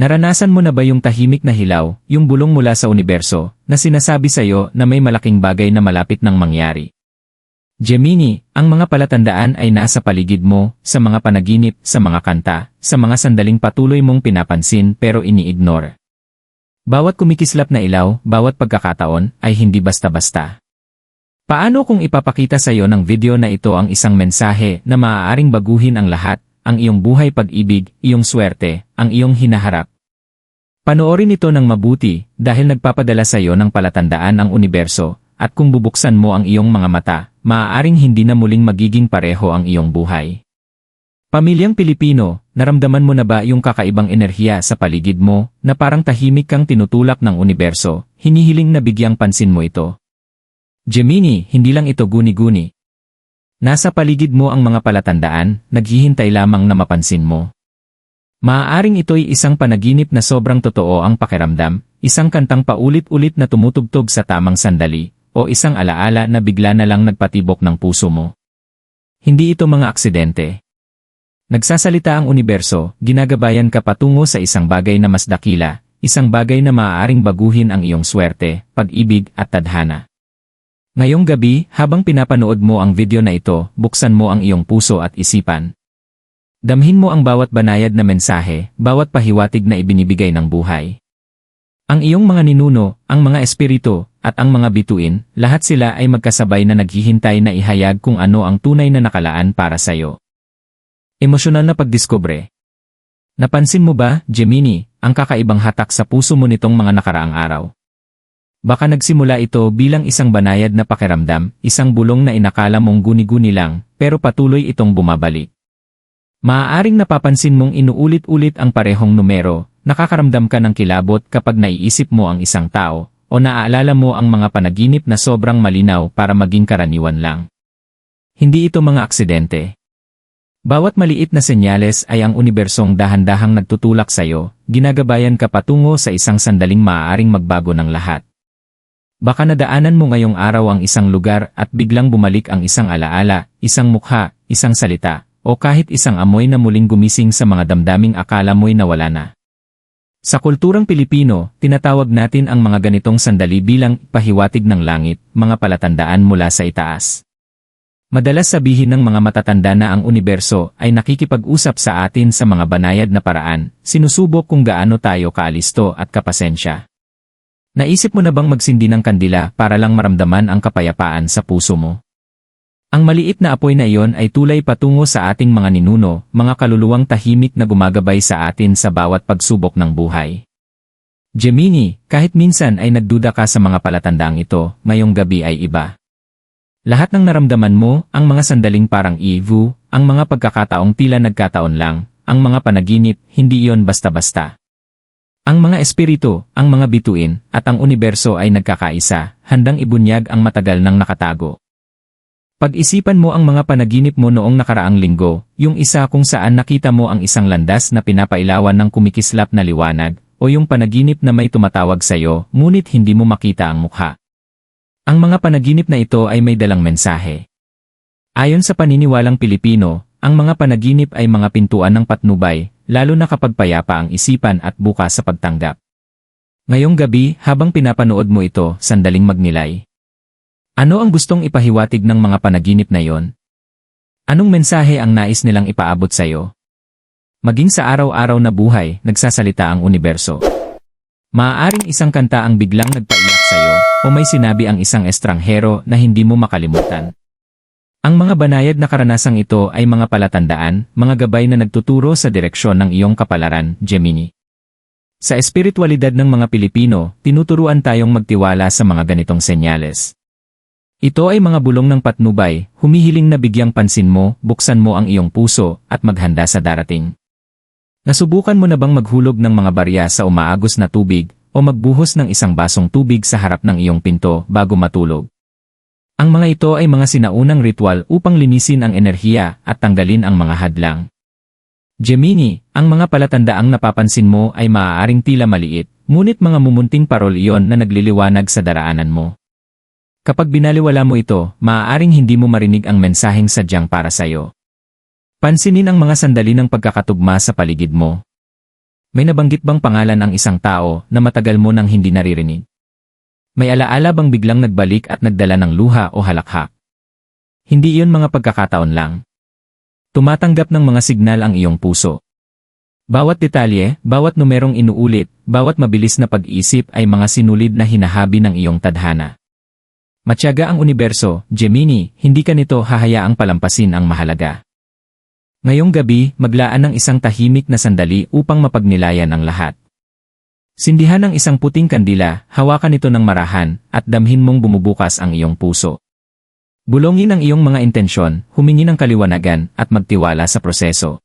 Naranasan mo na ba yung tahimik na hilaw, yung bulong mula sa universo, na sinasabi sa'yo na may malaking bagay na malapit nang mangyari? Gemini, ang mga palatandaan ay nasa paligid mo, sa mga panaginip, sa mga kanta, sa mga sandaling patuloy mong pinapansin pero ini-ignore. Bawat kumikislap na ilaw, bawat pagkakataon, ay hindi basta-basta. Paano kung ipapakita sa iyo ng video na ito ang isang mensahe na maaaring baguhin ang lahat, ang iyong buhay pag-ibig, iyong swerte, ang iyong hinaharap. Panoorin ito ng mabuti dahil nagpapadala sa iyo ng palatandaan ang universo at kung bubuksan mo ang iyong mga mata, maaaring hindi na muling magiging pareho ang iyong buhay. Pamilyang Pilipino, naramdaman mo na ba yung kakaibang enerhiya sa paligid mo na parang tahimik kang tinutulak ng universo, hinihiling na bigyang pansin mo ito? Gemini, hindi lang ito guni-guni, Nasa paligid mo ang mga palatandaan, naghihintay lamang na mapansin mo. Maaaring ito'y isang panaginip na sobrang totoo ang pakiramdam, isang kantang paulit-ulit na tumutugtog sa tamang sandali, o isang alaala na bigla na lang nagpatibok ng puso mo. Hindi ito mga aksidente. Nagsasalita ang universo, ginagabayan ka patungo sa isang bagay na mas dakila, isang bagay na maaaring baguhin ang iyong swerte, pag-ibig at tadhana. Ngayong gabi, habang pinapanood mo ang video na ito, buksan mo ang iyong puso at isipan. Damhin mo ang bawat banayad na mensahe, bawat pahiwatig na ibinibigay ng buhay. Ang iyong mga ninuno, ang mga espiritu, at ang mga bituin, lahat sila ay magkasabay na naghihintay na ihayag kung ano ang tunay na nakalaan para sa iyo. Emosyonal na pagdiskubre. Napansin mo ba, Gemini, ang kakaibang hatak sa puso mo nitong mga nakaraang araw? Baka nagsimula ito bilang isang banayad na pakiramdam, isang bulong na inakala mong guni-guni lang, pero patuloy itong bumabalik. Maaaring napapansin mong inuulit-ulit ang parehong numero, nakakaramdam ka ng kilabot kapag naiisip mo ang isang tao, o naaalala mo ang mga panaginip na sobrang malinaw para maging karaniwan lang. Hindi ito mga aksidente. Bawat maliit na senyales ay ang unibersong dahan-dahang nagtutulak sa iyo, ginagabayan ka patungo sa isang sandaling maaaring magbago ng lahat. Baka nadaanan mo ngayong araw ang isang lugar at biglang bumalik ang isang alaala, isang mukha, isang salita, o kahit isang amoy na muling gumising sa mga damdaming akala mo'y nawala na. Sa kulturang Pilipino, tinatawag natin ang mga ganitong sandali bilang pahiwatig ng langit, mga palatandaan mula sa itaas. Madalas sabihin ng mga matatanda na ang universo ay nakikipag-usap sa atin sa mga banayad na paraan, sinusubok kung gaano tayo kaalisto at kapasensya. Naisip mo na bang magsindi ng kandila para lang maramdaman ang kapayapaan sa puso mo? Ang maliit na apoy na iyon ay tulay patungo sa ating mga ninuno, mga kaluluwang tahimik na gumagabay sa atin sa bawat pagsubok ng buhay. Gemini, kahit minsan ay nagduda ka sa mga palatandang ito, ngayong gabi ay iba. Lahat ng naramdaman mo, ang mga sandaling parang ivu, ang mga pagkakataong tila nagkataon lang, ang mga panaginip, hindi iyon basta-basta. Ang mga espiritu, ang mga bituin, at ang universo ay nagkakaisa, handang ibunyag ang matagal nang nakatago. Pag-isipan mo ang mga panaginip mo noong nakaraang linggo, yung isa kung saan nakita mo ang isang landas na pinapailawan ng kumikislap na liwanag, o yung panaginip na may tumatawag sa iyo, ngunit hindi mo makita ang mukha. Ang mga panaginip na ito ay may dalang mensahe. Ayon sa paniniwalang Pilipino, ang mga panaginip ay mga pintuan ng patnubay, lalo na kapag payapa ang isipan at bukas sa pagtanggap. Ngayong gabi, habang pinapanood mo ito, sandaling magnilay. Ano ang gustong ipahiwatig ng mga panaginip na yon? Anong mensahe ang nais nilang ipaabot sa iyo? Maging sa araw-araw na buhay, nagsasalita ang universo. Maaaring isang kanta ang biglang nagpaiyak sa iyo, o may sinabi ang isang estranghero na hindi mo makalimutan. Ang mga banayad na karanasang ito ay mga palatandaan, mga gabay na nagtuturo sa direksyon ng iyong kapalaran, Gemini. Sa espiritualidad ng mga Pilipino, tinuturuan tayong magtiwala sa mga ganitong senyales. Ito ay mga bulong ng patnubay, humihiling na bigyang pansin mo, buksan mo ang iyong puso, at maghanda sa darating. Nasubukan mo na bang maghulog ng mga barya sa umaagos na tubig, o magbuhos ng isang basong tubig sa harap ng iyong pinto bago matulog? Ang mga ito ay mga sinaunang ritual upang linisin ang enerhiya at tanggalin ang mga hadlang. Gemini, ang mga palatandaang napapansin mo ay maaaring tila maliit, ngunit mga mumunting parol iyon na nagliliwanag sa daraanan mo. Kapag binaliwala mo ito, maaaring hindi mo marinig ang mensaheng sadyang para sa iyo. Pansinin ang mga sandali ng pagkakatugma sa paligid mo. May nabanggit bang pangalan ang isang tao na matagal mo nang hindi naririnig? May alaala bang biglang nagbalik at nagdala ng luha o halakhak? Hindi iyon mga pagkakataon lang. Tumatanggap ng mga signal ang iyong puso. Bawat detalye, bawat numerong inuulit, bawat mabilis na pag-isip ay mga sinulid na hinahabi ng iyong tadhana. Matyaga ang universo, Gemini, hindi ka nito hahayaang palampasin ang mahalaga. Ngayong gabi, maglaan ng isang tahimik na sandali upang mapagnilayan ang lahat. Sindihan ng isang puting kandila, hawakan ito ng marahan, at damhin mong bumubukas ang iyong puso. Bulongin ang iyong mga intensyon, humingi ng kaliwanagan, at magtiwala sa proseso.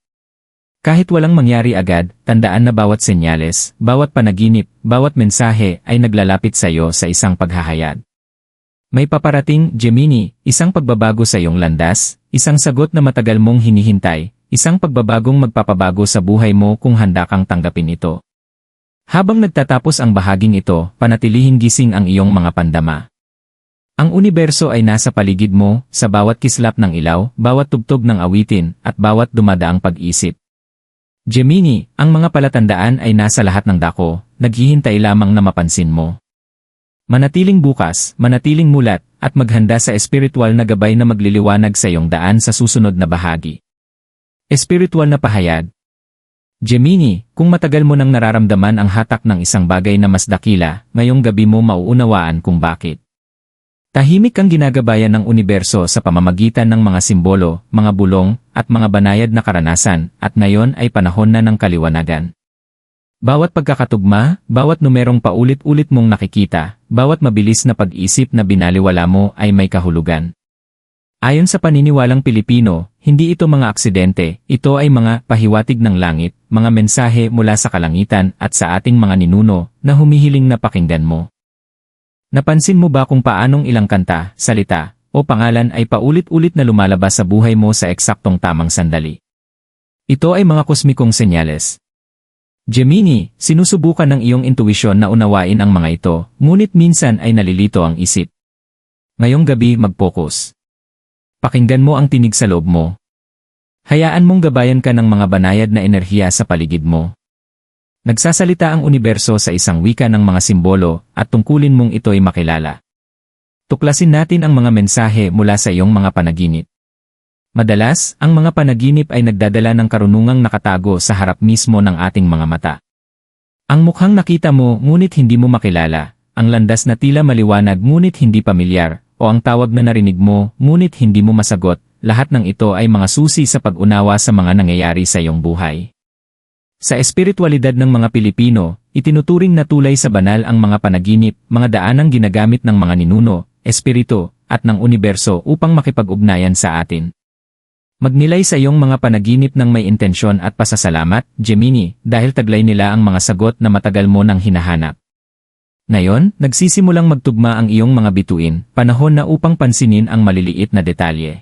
Kahit walang mangyari agad, tandaan na bawat senyales, bawat panaginip, bawat mensahe ay naglalapit sa iyo sa isang paghahayag. May paparating, Gemini, isang pagbabago sa iyong landas, isang sagot na matagal mong hinihintay, isang pagbabagong magpapabago sa buhay mo kung handa kang tanggapin ito. Habang nagtatapos ang bahaging ito, panatilihing gising ang iyong mga pandama. Ang universo ay nasa paligid mo, sa bawat kislap ng ilaw, bawat tugtog ng awitin, at bawat dumadaang pag-isip. Gemini, ang mga palatandaan ay nasa lahat ng dako, naghihintay lamang na mapansin mo. Manatiling bukas, manatiling mulat, at maghanda sa espiritual na gabay na magliliwanag sa iyong daan sa susunod na bahagi. Espiritual na pahayag, Gemini, kung matagal mo nang nararamdaman ang hatak ng isang bagay na mas dakila, ngayong gabi mo mauunawaan kung bakit. Tahimik ang ginagabayan ng universo sa pamamagitan ng mga simbolo, mga bulong, at mga banayad na karanasan, at ngayon ay panahon na ng kaliwanagan. Bawat pagkakatugma, bawat numerong paulit-ulit mong nakikita, bawat mabilis na pag-isip na binaliwala mo ay may kahulugan. Ayon sa paniniwalang Pilipino, hindi ito mga aksidente, ito ay mga pahiwatig ng langit, mga mensahe mula sa kalangitan at sa ating mga ninuno na humihiling na pakinggan mo. Napansin mo ba kung paanong ilang kanta, salita, o pangalan ay paulit-ulit na lumalabas sa buhay mo sa eksaktong tamang sandali? Ito ay mga kosmikong senyales. Gemini, sinusubukan ng iyong intuisyon na unawain ang mga ito, ngunit minsan ay nalilito ang isip. Ngayong gabi mag-focus. Pakinggan mo ang tinig sa loob mo. Hayaan mong gabayan ka ng mga banayad na enerhiya sa paligid mo. Nagsasalita ang universo sa isang wika ng mga simbolo at tungkulin mong ito'y makilala. Tuklasin natin ang mga mensahe mula sa iyong mga panaginip. Madalas, ang mga panaginip ay nagdadala ng karunungang nakatago sa harap mismo ng ating mga mata. Ang mukhang nakita mo ngunit hindi mo makilala, ang landas na tila maliwanag ngunit hindi pamilyar, o ang tawag na narinig mo ngunit hindi mo masagot, lahat ng ito ay mga susi sa pag-unawa sa mga nangyayari sa iyong buhay. Sa espiritualidad ng mga Pilipino, itinuturing na tulay sa banal ang mga panaginip, mga daanang ginagamit ng mga ninuno, espiritu, at ng universo upang makipag-ugnayan sa atin. Magnilay sa iyong mga panaginip ng may intensyon at pasasalamat, Gemini, dahil taglay nila ang mga sagot na matagal mo nang hinahanap. Ngayon, nagsisimulang magtugma ang iyong mga bituin, panahon na upang pansinin ang maliliit na detalye.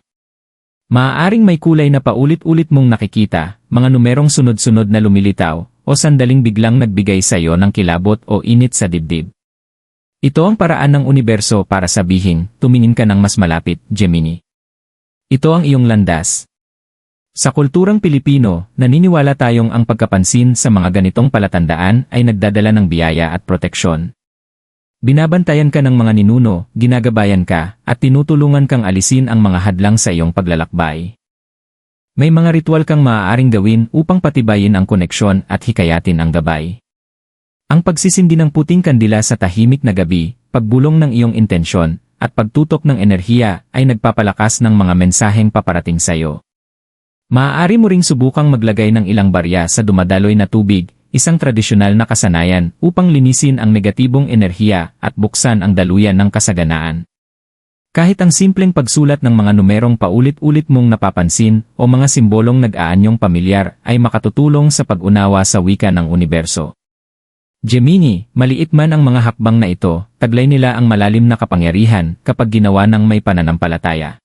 Maaaring may kulay na paulit-ulit mong nakikita, mga numerong sunod-sunod na lumilitaw, o sandaling biglang nagbigay sa iyo ng kilabot o init sa dibdib. Ito ang paraan ng universo para sabihin, tumingin ka ng mas malapit, Gemini. Ito ang iyong landas. Sa kulturang Pilipino, naniniwala tayong ang pagkapansin sa mga ganitong palatandaan ay nagdadala ng biyaya at proteksyon. Binabantayan ka ng mga ninuno, ginagabayan ka, at tinutulungan kang alisin ang mga hadlang sa iyong paglalakbay. May mga ritual kang maaaring gawin upang patibayin ang koneksyon at hikayatin ang gabay. Ang pagsisindi ng puting kandila sa tahimik na gabi, pagbulong ng iyong intensyon, at pagtutok ng enerhiya ay nagpapalakas ng mga mensaheng paparating sa iyo. Maaari mo ring subukang maglagay ng ilang barya sa dumadaloy na tubig, isang tradisyonal na kasanayan upang linisin ang negatibong enerhiya at buksan ang daluyan ng kasaganaan. Kahit ang simpleng pagsulat ng mga numerong paulit-ulit mong napapansin o mga simbolong nag-aanyong pamilyar ay makatutulong sa pag-unawa sa wika ng universo. Gemini, maliit man ang mga hakbang na ito, taglay nila ang malalim na kapangyarihan kapag ginawa ng may pananampalataya.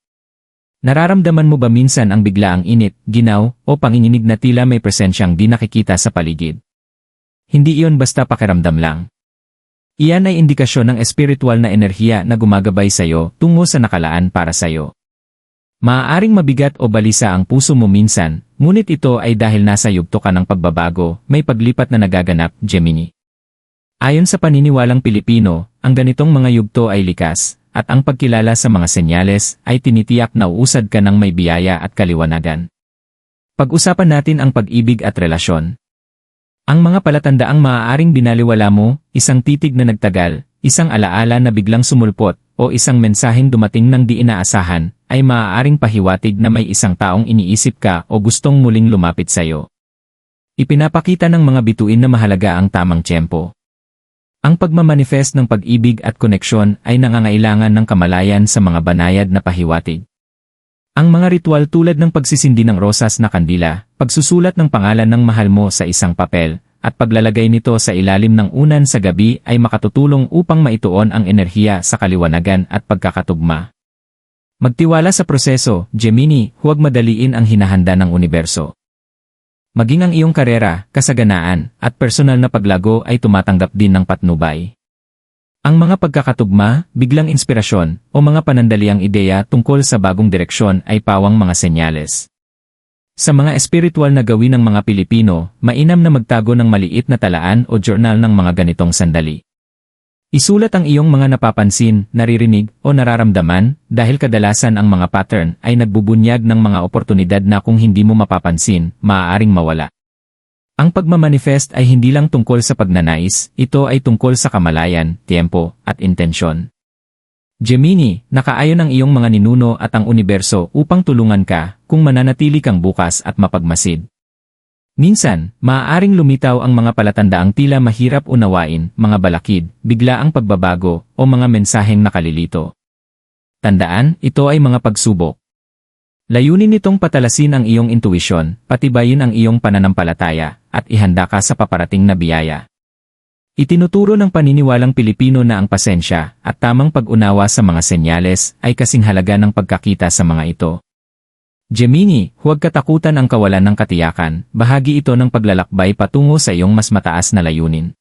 Nararamdaman mo ba minsan ang biglaang init, ginaw, o panginginig na tila may presensyang di nakikita sa paligid? Hindi iyon basta pakiramdam lang. Iyan ay indikasyon ng espiritual na enerhiya na gumagabay sa iyo tungo sa nakalaan para sa iyo. Maaaring mabigat o balisa ang puso mo minsan, ngunit ito ay dahil nasa yugto ka ng pagbabago, may paglipat na nagaganap, Gemini. Ayon sa paniniwalang Pilipino, ang ganitong mga yugto ay likas, at ang pagkilala sa mga senyales ay tinitiyak na uusad ka ng may biyaya at kaliwanagan. Pag-usapan natin ang pag-ibig at relasyon. Ang mga palatandaang maaaring binaliwala mo, isang titig na nagtagal, isang alaala na biglang sumulpot, o isang mensaheng dumating ng di inaasahan, ay maaaring pahiwatig na may isang taong iniisip ka o gustong muling lumapit sa'yo. Ipinapakita ng mga bituin na mahalaga ang tamang tiyempo. Ang pagmamanifest ng pag-ibig at koneksyon ay nangangailangan ng kamalayan sa mga banayad na pahiwatig. Ang mga ritual tulad ng pagsisindi ng rosas na kandila, pagsusulat ng pangalan ng mahal mo sa isang papel, at paglalagay nito sa ilalim ng unan sa gabi ay makatutulong upang maituon ang enerhiya sa kaliwanagan at pagkakatugma. Magtiwala sa proseso, Gemini, huwag madaliin ang hinahanda ng universo. Maging ang iyong karera, kasaganaan, at personal na paglago ay tumatanggap din ng patnubay. Ang mga pagkakatugma, biglang inspirasyon, o mga panandaliang ideya tungkol sa bagong direksyon ay pawang mga senyales. Sa mga espiritual na gawin ng mga Pilipino, mainam na magtago ng maliit na talaan o journal ng mga ganitong sandali. Isulat ang iyong mga napapansin, naririnig, o nararamdaman dahil kadalasan ang mga pattern ay nagbubunyag ng mga oportunidad na kung hindi mo mapapansin, maaaring mawala. Ang pagmamanifest ay hindi lang tungkol sa pagnanais, ito ay tungkol sa kamalayan, tiempo, at intensyon. Gemini, nakaayon ang iyong mga ninuno at ang universo upang tulungan ka kung mananatili kang bukas at mapagmasid. Minsan, maaaring lumitaw ang mga palatandaang tila mahirap unawain, mga balakid, bigla ang pagbabago, o mga mensaheng nakalilito. Tandaan, ito ay mga pagsubok. Layunin nitong patalasin ang iyong intuisyon, patibayin ang iyong pananampalataya, at ihanda ka sa paparating na biyaya. Itinuturo ng paniniwalang Pilipino na ang pasensya at tamang pag-unawa sa mga senyales ay kasing halaga ng pagkakita sa mga ito. Gemini, huwag katakutan ang kawalan ng katiyakan, bahagi ito ng paglalakbay patungo sa iyong mas mataas na layunin.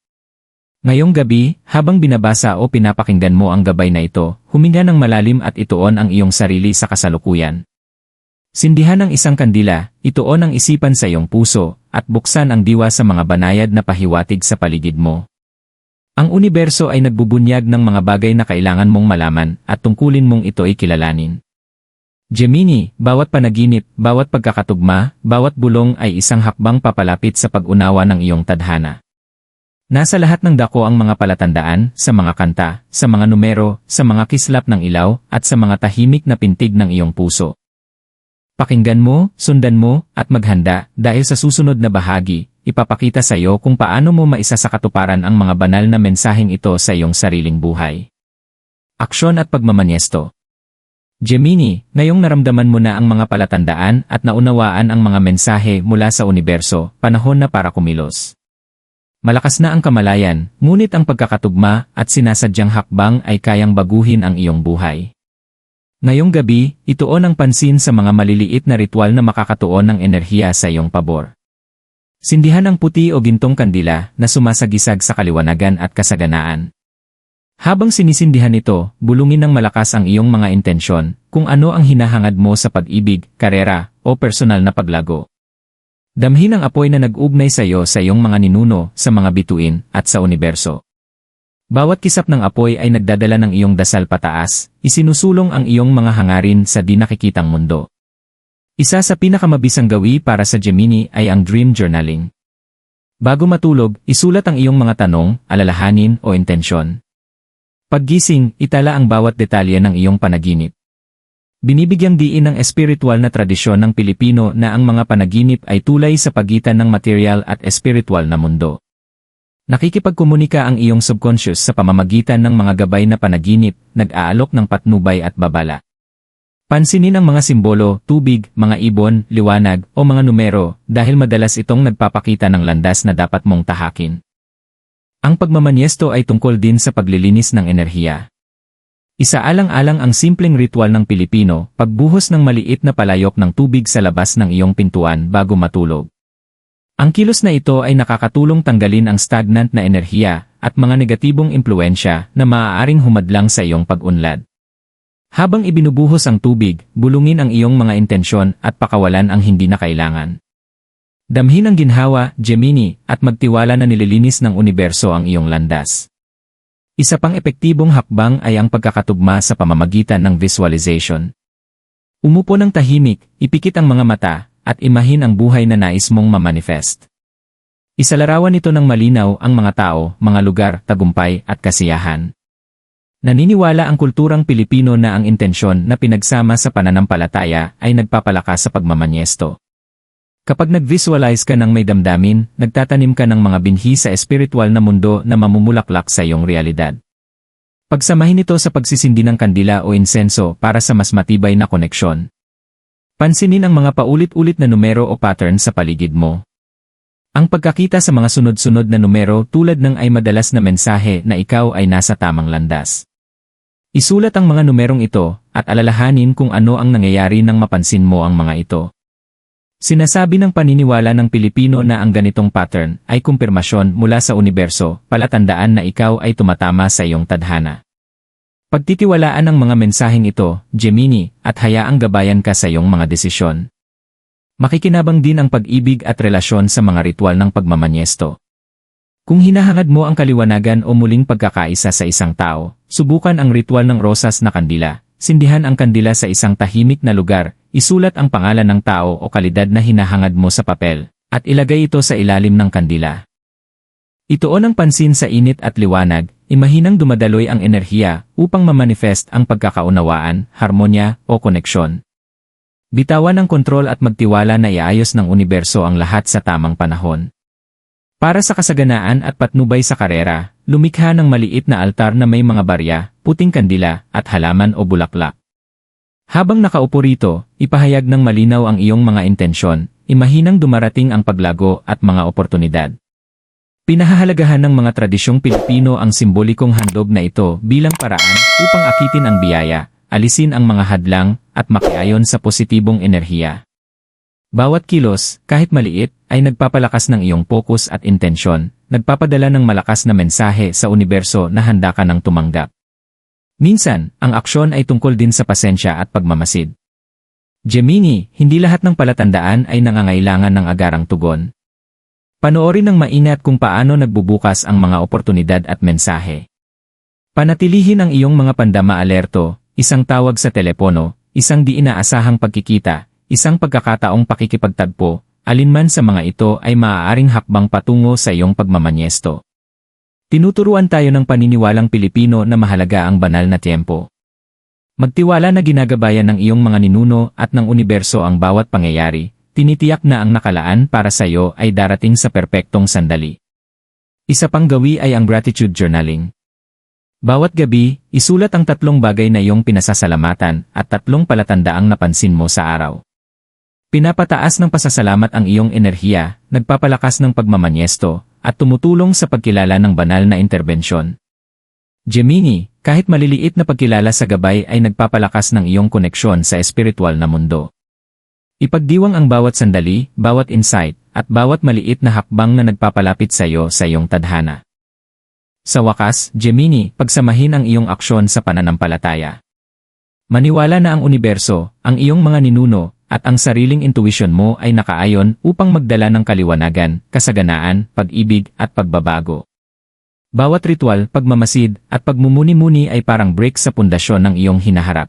Ngayong gabi, habang binabasa o pinapakinggan mo ang gabay na ito, huminga ng malalim at ituon ang iyong sarili sa kasalukuyan. Sindihan ng isang kandila, ituon ang isipan sa iyong puso, at buksan ang diwa sa mga banayad na pahiwatig sa paligid mo. Ang universo ay nagbubunyag ng mga bagay na kailangan mong malaman at tungkulin mong ito ay kilalanin. Gemini, bawat panaginip, bawat pagkakatugma, bawat bulong ay isang hakbang papalapit sa pag-unawa ng iyong tadhana. Nasa lahat ng dako ang mga palatandaan, sa mga kanta, sa mga numero, sa mga kislap ng ilaw, at sa mga tahimik na pintig ng iyong puso. Pakinggan mo, sundan mo, at maghanda dahil sa susunod na bahagi, ipapakita sa iyo kung paano mo maisa sa katuparan ang mga banal na mensaheng ito sa iyong sariling buhay. Aksyon at pagmamanyesto Gemini, ngayong naramdaman mo na ang mga palatandaan at naunawaan ang mga mensahe mula sa universo, panahon na para kumilos. Malakas na ang kamalayan, ngunit ang pagkakatugma at sinasadyang hakbang ay kayang baguhin ang iyong buhay. Ngayong gabi, ituon ang pansin sa mga maliliit na ritual na makakatuon ng enerhiya sa iyong pabor. Sindihan ang puti o gintong kandila na sumasagisag sa kaliwanagan at kasaganaan. Habang sinisindihan ito, bulungin ng malakas ang iyong mga intensyon, kung ano ang hinahangad mo sa pag-ibig, karera, o personal na paglago. Damhin ang apoy na nag-ugnay sa iyo sa iyong mga ninuno, sa mga bituin, at sa universo. Bawat kisap ng apoy ay nagdadala ng iyong dasal pataas, isinusulong ang iyong mga hangarin sa di nakikitang mundo. Isa sa pinakamabisang gawi para sa Gemini ay ang dream journaling. Bago matulog, isulat ang iyong mga tanong, alalahanin o intensyon. Paggising, itala ang bawat detalye ng iyong panaginip. Binibigyang diin ng espiritual na tradisyon ng Pilipino na ang mga panaginip ay tulay sa pagitan ng material at espiritual na mundo. Nakikipagkomunika ang iyong subconscious sa pamamagitan ng mga gabay na panaginip, nag-aalok ng patnubay at babala. Pansinin ang mga simbolo, tubig, mga ibon, liwanag, o mga numero, dahil madalas itong nagpapakita ng landas na dapat mong tahakin. Ang pagmamanyesto ay tungkol din sa paglilinis ng enerhiya. Isaalang-alang ang simpleng ritual ng Pilipino, pagbuhos ng maliit na palayok ng tubig sa labas ng iyong pintuan bago matulog. Ang kilos na ito ay nakakatulong tanggalin ang stagnant na enerhiya at mga negatibong impluensya na maaaring humadlang sa iyong pag-unlad. Habang ibinubuhos ang tubig, bulungin ang iyong mga intensyon at pakawalan ang hindi na kailangan. Damhin ang ginhawa, Gemini, at magtiwala na nililinis ng universo ang iyong landas. Isa pang epektibong hakbang ay ang pagkakatugma sa pamamagitan ng visualization. Umupo ng tahimik, ipikit ang mga mata, at imahin ang buhay na nais mong mamanifest. Isalarawan nito ng malinaw ang mga tao, mga lugar, tagumpay, at kasiyahan. Naniniwala ang kulturang Pilipino na ang intensyon na pinagsama sa pananampalataya ay nagpapalakas sa pagmamanyesto. Kapag nag-visualize ka ng may damdamin, nagtatanim ka ng mga binhi sa espiritual na mundo na mamumulaklak sa iyong realidad. Pagsamahin ito sa pagsisindi ng kandila o insenso para sa mas matibay na koneksyon. Pansinin ang mga paulit-ulit na numero o pattern sa paligid mo. Ang pagkakita sa mga sunod-sunod na numero tulad ng ay madalas na mensahe na ikaw ay nasa tamang landas. Isulat ang mga numerong ito at alalahanin kung ano ang nangyayari nang mapansin mo ang mga ito. Sinasabi ng paniniwala ng Pilipino na ang ganitong pattern ay kumpirmasyon mula sa universo, palatandaan na ikaw ay tumatama sa iyong tadhana. Pagtitiwalaan ang mga mensaheng ito, Gemini, at hayaang gabayan ka sa iyong mga desisyon. Makikinabang din ang pag-ibig at relasyon sa mga ritual ng pagmamanyesto. Kung hinahangad mo ang kaliwanagan o muling pagkakaisa sa isang tao, subukan ang ritual ng rosas na kandila. Sindihan ang kandila sa isang tahimik na lugar, isulat ang pangalan ng tao o kalidad na hinahangad mo sa papel, at ilagay ito sa ilalim ng kandila. Itoon ang pansin sa init at liwanag, imahinang dumadaloy ang enerhiya upang mamanifest ang pagkakaunawaan, harmonya o koneksyon. Bitawan ang kontrol at magtiwala na iayos ng universo ang lahat sa tamang panahon. Para sa kasaganaan at patnubay sa karera, lumikha ng maliit na altar na may mga barya, puting kandila, at halaman o bulaklak. Habang nakaupo rito, ipahayag ng malinaw ang iyong mga intensyon, imahinang dumarating ang paglago at mga oportunidad. Pinahahalagahan ng mga tradisyong Pilipino ang simbolikong handog na ito bilang paraan upang akitin ang biyaya, alisin ang mga hadlang, at makiayon sa positibong enerhiya. Bawat kilos, kahit maliit, ay nagpapalakas ng iyong focus at intensyon, nagpapadala ng malakas na mensahe sa universo na handa ka ng tumanggap. Minsan, ang aksyon ay tungkol din sa pasensya at pagmamasid. Gemini, hindi lahat ng palatandaan ay nangangailangan ng agarang tugon. Panoorin ng maingat kung paano nagbubukas ang mga oportunidad at mensahe. Panatilihin ang iyong mga pandama alerto, isang tawag sa telepono, isang di inaasahang pagkikita, Isang pagkakataong pakikipagtagpo, alinman sa mga ito ay maaaring hakbang patungo sa iyong pagmamanyesto. Tinuturuan tayo ng paniniwalang Pilipino na mahalaga ang banal na tiempo. Magtiwala na ginagabayan ng iyong mga ninuno at ng universo ang bawat pangyayari, tinitiyak na ang nakalaan para sa iyo ay darating sa perpektong sandali. Isa pang gawi ay ang gratitude journaling. Bawat gabi, isulat ang tatlong bagay na iyong pinasasalamatan at tatlong palatandaang napansin mo sa araw. Pinapataas ng pasasalamat ang iyong enerhiya, nagpapalakas ng pagmamanyesto, at tumutulong sa pagkilala ng banal na interbensyon. Gemini, kahit maliliit na pagkilala sa gabay ay nagpapalakas ng iyong koneksyon sa espiritual na mundo. Ipagdiwang ang bawat sandali, bawat insight, at bawat maliit na hakbang na nagpapalapit sa iyo sa iyong tadhana. Sa wakas, Gemini, pagsamahin ang iyong aksyon sa pananampalataya. Maniwala na ang universo, ang iyong mga ninuno, at ang sariling intuition mo ay nakaayon upang magdala ng kaliwanagan, kasaganaan, pag-ibig at pagbabago. Bawat ritual, pagmamasid, at pagmumuni-muni ay parang break sa pundasyon ng iyong hinaharap.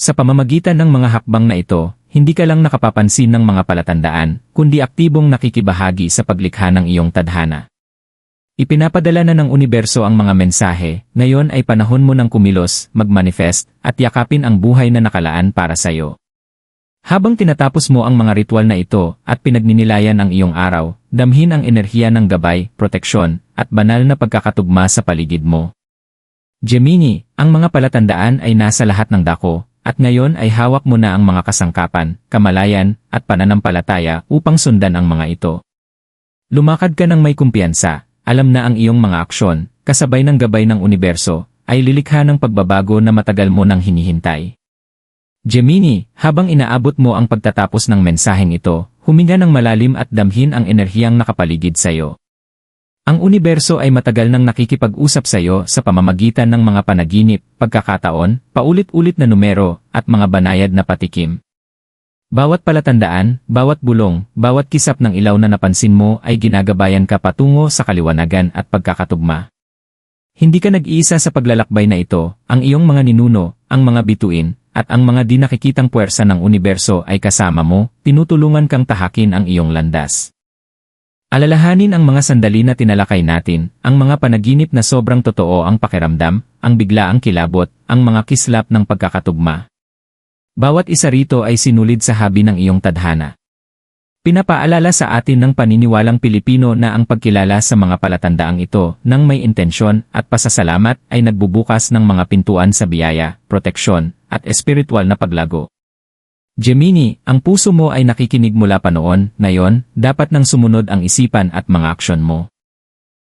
Sa pamamagitan ng mga hakbang na ito, hindi ka lang nakapapansin ng mga palatandaan, kundi aktibong nakikibahagi sa paglikha ng iyong tadhana. Ipinapadala na ng universo ang mga mensahe, ngayon ay panahon mo ng kumilos, magmanifest, at yakapin ang buhay na nakalaan para sa iyo. Habang tinatapos mo ang mga ritual na ito at pinagninilayan ang iyong araw, damhin ang enerhiya ng gabay, proteksyon, at banal na pagkakatugma sa paligid mo. Gemini, ang mga palatandaan ay nasa lahat ng dako, at ngayon ay hawak mo na ang mga kasangkapan, kamalayan, at pananampalataya upang sundan ang mga ito. Lumakad ka ng may kumpiyansa, alam na ang iyong mga aksyon, kasabay ng gabay ng universo, ay lilikha ng pagbabago na matagal mo nang hinihintay. Gemini, habang inaabot mo ang pagtatapos ng mensaheng ito, huminga ng malalim at damhin ang enerhiyang nakapaligid sa iyo. Ang universo ay matagal nang nakikipag-usap sa iyo sa pamamagitan ng mga panaginip, pagkakataon, paulit-ulit na numero, at mga banayad na patikim. Bawat palatandaan, bawat bulong, bawat kisap ng ilaw na napansin mo ay ginagabayan ka patungo sa kaliwanagan at pagkakatugma. Hindi ka nag-iisa sa paglalakbay na ito, ang iyong mga ninuno, ang mga bituin, at ang mga di nakikitang puwersa ng universo ay kasama mo, tinutulungan kang tahakin ang iyong landas. Alalahanin ang mga sandali na tinalakay natin, ang mga panaginip na sobrang totoo ang pakiramdam, ang biglaang kilabot, ang mga kislap ng pagkakatugma. Bawat isa rito ay sinulid sa habi ng iyong tadhana. Pinapaalala sa atin ng paniniwalang Pilipino na ang pagkilala sa mga palatandaang ito ng may intensyon at pasasalamat ay nagbubukas ng mga pintuan sa biyaya, proteksyon, at espiritual na paglago. Gemini, ang puso mo ay nakikinig mula pa noon, ngayon, dapat nang sumunod ang isipan at mga aksyon mo.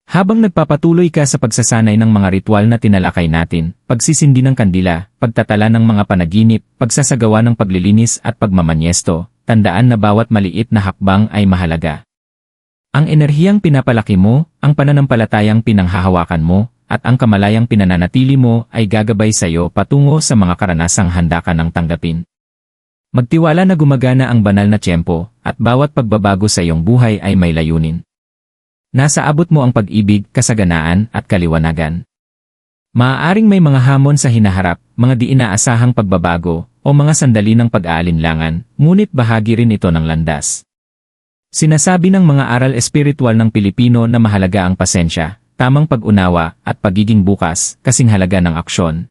Habang nagpapatuloy ka sa pagsasanay ng mga ritual na tinalakay natin, pagsisindi ng kandila, pagtatala ng mga panaginip, pagsasagawa ng paglilinis at pagmamanyesto, tandaan na bawat maliit na hakbang ay mahalaga. Ang enerhiyang pinapalaki mo, ang pananampalatayang pinanghahawakan mo, at ang kamalayang pinananatili mo ay gagabay sa iyo patungo sa mga karanasang handa ka ng tanggapin. Magtiwala na gumagana ang banal na tiyempo, at bawat pagbabago sa iyong buhay ay may layunin. Nasa abot mo ang pag-ibig, kasaganaan, at kaliwanagan. Maaaring may mga hamon sa hinaharap, mga di inaasahang pagbabago, o mga sandali ng pag-aalinlangan, ngunit bahagi rin ito ng landas. Sinasabi ng mga aral espiritual ng Pilipino na mahalaga ang pasensya, tamang pag-unawa, at pagiging bukas, kasing halaga ng aksyon.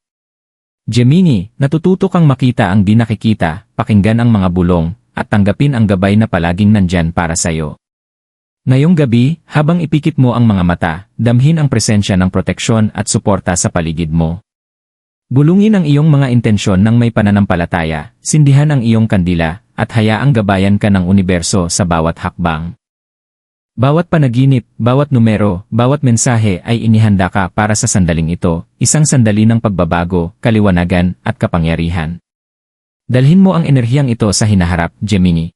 Gemini, natututo kang makita ang di nakikita, pakinggan ang mga bulong, at tanggapin ang gabay na palaging nandyan para sa'yo. Ngayong gabi, habang ipikit mo ang mga mata, damhin ang presensya ng proteksyon at suporta sa paligid mo. Bulungin ang iyong mga intensyon ng may pananampalataya, sindihan ang iyong kandila, at hayaang gabayan ka ng universo sa bawat hakbang. Bawat panaginip, bawat numero, bawat mensahe ay inihanda ka para sa sandaling ito, isang sandali ng pagbabago, kaliwanagan, at kapangyarihan. Dalhin mo ang enerhiyang ito sa hinaharap, Gemini.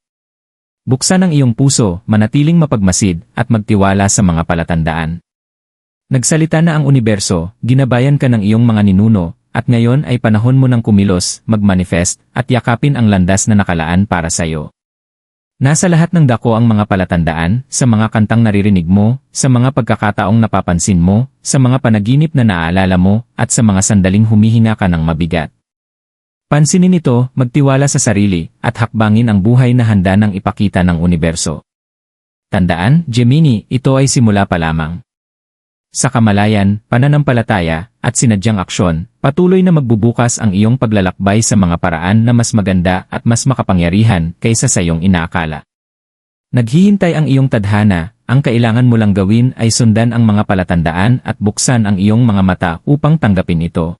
Buksan ang iyong puso, manatiling mapagmasid, at magtiwala sa mga palatandaan. Nagsalita na ang universo, ginabayan ka ng iyong mga ninuno, at ngayon ay panahon mo ng kumilos, magmanifest, at yakapin ang landas na nakalaan para sa iyo. Nasa lahat ng dako ang mga palatandaan, sa mga kantang naririnig mo, sa mga pagkakataong napapansin mo, sa mga panaginip na naaalala mo, at sa mga sandaling humihinga ka ng mabigat. Pansinin ito, magtiwala sa sarili, at hakbangin ang buhay na handa ng ipakita ng universo. Tandaan, Gemini, ito ay simula pa lamang. Sa kamalayan, pananampalataya, at sinadyang aksyon, patuloy na magbubukas ang iyong paglalakbay sa mga paraan na mas maganda at mas makapangyarihan kaysa sa iyong inaakala. Naghihintay ang iyong tadhana, ang kailangan mo lang gawin ay sundan ang mga palatandaan at buksan ang iyong mga mata upang tanggapin ito.